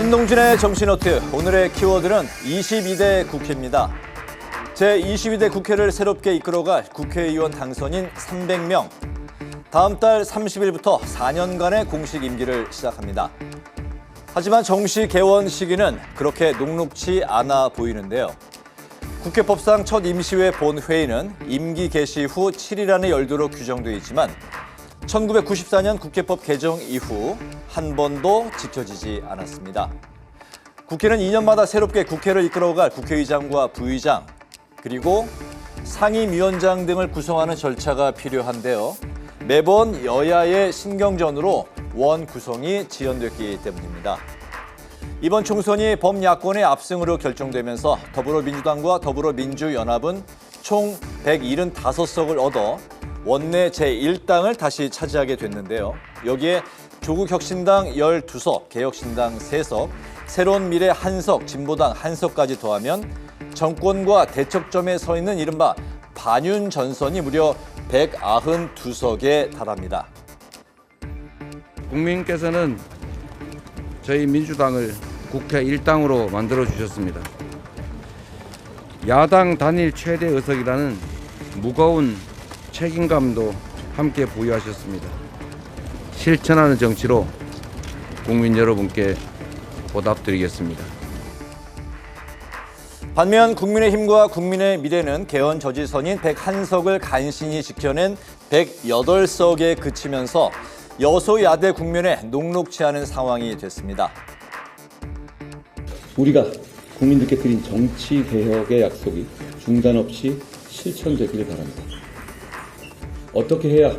신동진의 정신어트 오늘의 키워드는 22대 국회입니다. 제22대 국회를 새롭게 이끌어갈 국회의원 당선인 300명. 다음 달 30일부터 4년간의 공식 임기를 시작합니다. 하지만 정시 개원 시기는 그렇게 녹록치 않아 보이는데요. 국회법상 첫 임시회 본회의는 임기 개시 후 7일 안에 열도록 규정돼 있지만 1994년 국회법 개정 이후 한 번도 지켜지지 않았습니다. 국회는 2년마다 새롭게 국회를 이끌어갈 국회의장과 부의장 그리고 상임위원장 등을 구성하는 절차가 필요한데요. 매번 여야의 신경전으로 원 구성이 지연됐기 때문입니다. 이번 총선이 범야권의 압승으로 결정되면서 더불어민주당과 더불어민주연합은 총 175석을 얻어 원내 제1당을 다시 차지하게 됐는데요. 여기에 조국 혁신당 12석, 개혁신당 3석, 새로운 미래 한석, 진보당 한석까지 더하면 정권과 대척점에 서 있는 이른바 반윤 전선이 무려 192석에 달합니다. 국민께서는 저희 민주당을 국회 일당으로 만들어 주셨습니다. 야당 단일 최대 의석이라는 무거운 책임감도 함께 부여하셨습니다. 실천하는 정치로 국민 여러분께 보답드리겠습니다. 반면 국민의힘과 국민의 미래는 개헌 저지선인 101석을 간신히 지켜낸 108석에 그치면서 여소야대 국면에 녹록치 않은 상황이 됐습니다. 우리가 국민들께 드린 정치 개혁의 약속이 중단 없이 실천되기를 바랍니다. 어떻게 해야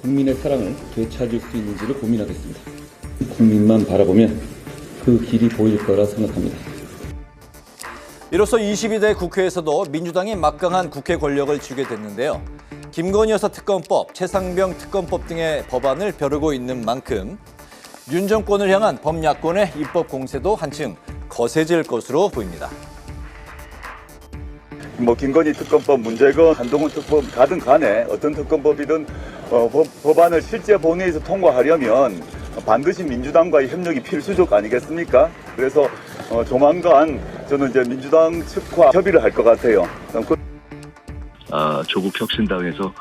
국민의 사랑을 되찾을 수 있는지를 고민하겠습니다. 국민만 바라보면 그 길이 보일 거라 생각합니다. 이로써 22대 국회에서도 민주당이 막강한 국회 권력을 쥐게 됐는데요. 김건희 여사 특검법, 최상병 특검법 등의 법안을 벼르고 있는 만큼 윤 정권을 향한 범야권의 입법 공세도 한층 거세질 것으로 보입니다. 뭐 김건희 특검법 문제건 한동훈 특검 가든 간에 어떤 특검법이든 어, 법, 법안을 실제 본회의에서 통과하려면 반드시 민주당과의 협력이 필수적 아니겠습니까? 그래서 어, 조만간 저는 이제 민주당 측과 협의를 할 것 같아요. 그 아, 조국 혁신당에서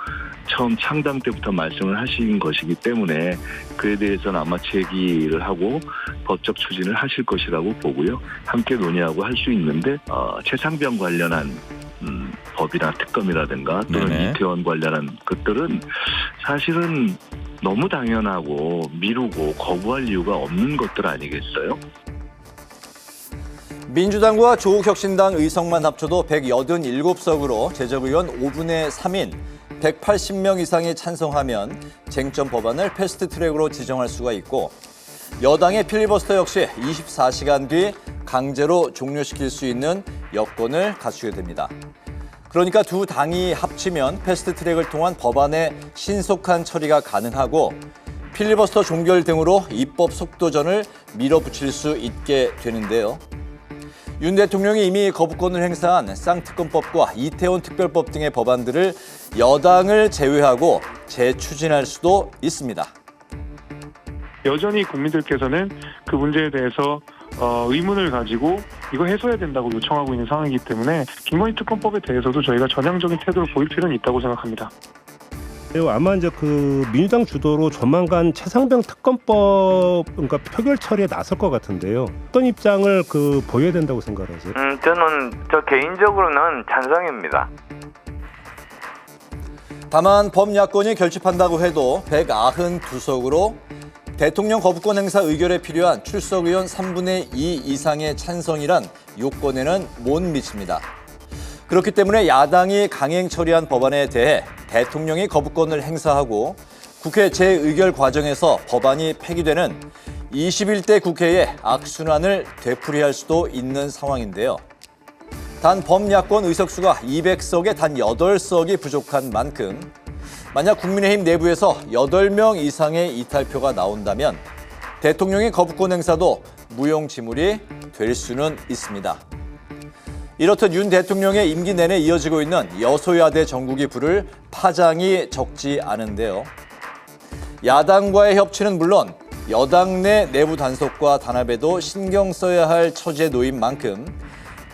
처음 창당 때부터 말씀을 하신 것이기 때문에 그에 대해서는 아마 제기를 하고 법적 추진을 하실 것이라고 보고요. 함께 논의하고 할 수 있는데 어, 최상병 관련한 음, 법이나 특검이라든가 또는 네네. 이태원 관련한 것들은 사실은 너무 당연하고 미루고 거부할 이유가 없는 것들 아니겠어요? 민주당과 조국혁신당 의석만 합쳐도 187석으로 제적의원 5분의 3인 180명 이상이 찬성하면 쟁점 법안을 패스트 트랙으로 지정할 수가 있고 여당의 필리버스터 역시 24시간 뒤 강제로 종료시킬 수 있는 여건을 갖추게 됩니다. 그러니까 두 당이 합치면 패스트 트랙을 통한 법안의 신속한 처리가 가능하고 필리버스터 종결 등으로 입법 속도전을 밀어붙일 수 있게 되는데요. 윤 대통령이 이미 거부권을 행사한 쌍특검법과 이태원 특별법 등의 법안들을 여당을 제외하고 재추진할 수도 있습니다. 여전히 국민들께서는 그 문제에 대해서 어, 의문을 가지고 이거 해소해야 된다고 요청하고 있는 상황이기 때문에 김건희 특검법에 대해서도 저희가 전향적인 태도를 보일 필요는 있다고 생각합니다. 그리고 아마 이제 그 민주당 주도로 조만간 최상병 특검법 그러니까 표결 처리에 나설 것 같은데요. 어떤 입장을 그 보여야 된다고 생각하세요? 음, 저는 저 개인적으로는 찬성입니다. 다만 범 야권이 결집한다고 해도 192석으로 대통령 거부권 행사 의결에 필요한 출석 의원 3분의 2 이상의 찬성이란 요건에는 못 미칩니다. 그렇기 때문에 야당이 강행 처리한 법안에 대해 대통령이 거부권을 행사하고 국회 재의결 과정에서 법안이 폐기되는 21대 국회의 악순환을 되풀이할 수도 있는 상황인데요. 단 범야권 의석수가 200석에 단 8석이 부족한 만큼 만약 국민의힘 내부에서 8명 이상의 이탈표가 나온다면 대통령의 거부권 행사도 무용지물이 될 수는 있습니다. 이렇듯 윤 대통령의 임기 내내 이어지고 있는 여소야대 정국이 부를 파장이 적지 않은데요. 야당과의 협치는 물론 여당 내 내부 단속과 단합에도 신경 써야 할 처지에 놓인 만큼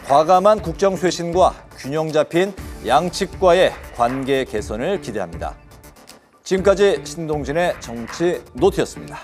과감한 국정 쇄신과 균형 잡힌 양측과의 관계 개선을 기대합니다. 지금까지 신동진의 정치 노트였습니다.